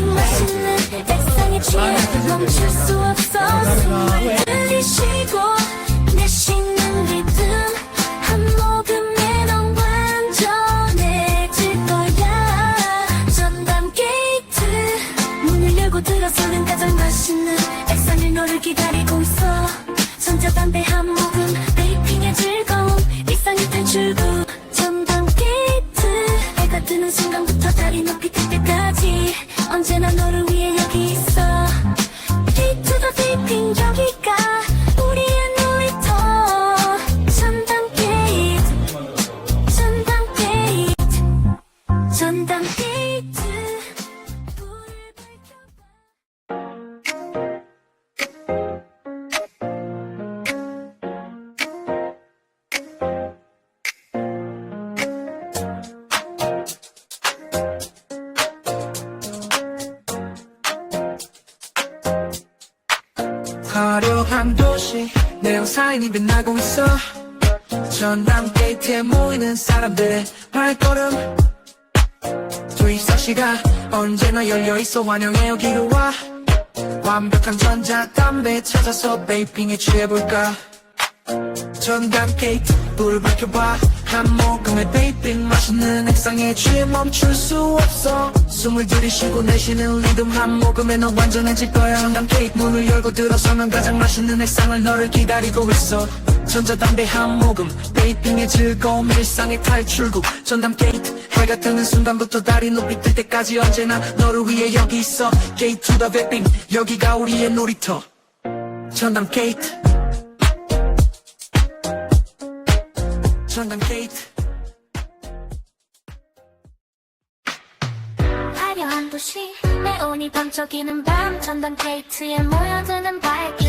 맛있는 액상에 취해 멈출 수 없어. 숨을 들이쉬고 내쉬는 리듬 한 모금에 넌 완전해질 거야 전담 게이트 문을 열고 들어서는 가장 맛있는 액상이 너를 기다리고 있어. 전자담배 한모 화려한 도시. 내용사인이 빛나고 있어. 전남 게이트에 모이는 사람들의 발걸음. 투입사시가 언제나 열려있어 환영해 여기로 와. 완벽한 전자 담배 찾아서 베이핑에 취해볼까. 전남 게이트 불을 밝혀봐 한 모금의 베이핑 맛있는 액상에 취해 멈출 수 없어. 숨을 들이쉬고 내쉬는 리듬 한 모금에 넌 완전해질 거야. 전남 게이트 문을 열고 들어서면 가장 맛있는 액상을 너를 기다리고 있어. 전자담배 한 모금 베이핑의 즐거움 일상의 탈출구. 전담 게이트 해가 뜨는 순간부터 달이 높이 뜰 때까지 언제나 너를 위해 여기 있어. 게이트 투더 베이핑 여기가 우리의 놀이터. 전담 게이트 전담 게이트. 화려한 도시 네온이 반짝이는 밤 전담 게이트에 모여드는 발길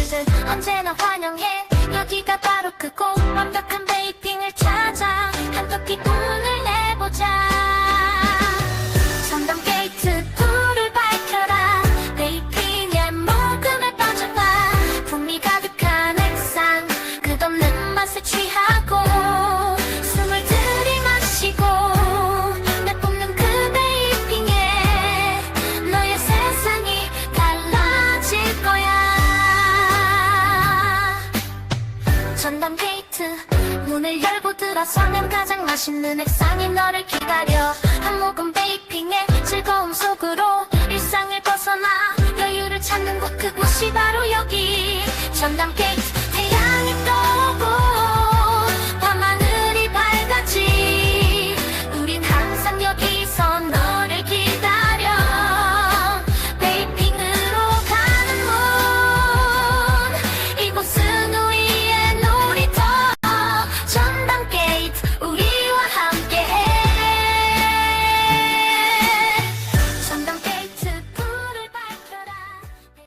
들어서면 가장 맛있는 액상이 너를 기다려. 한 모금 베이핑의 즐거움 속으로 일상을 벗어나 여유를 찾는 곳 그곳이 바로 여기. 게이트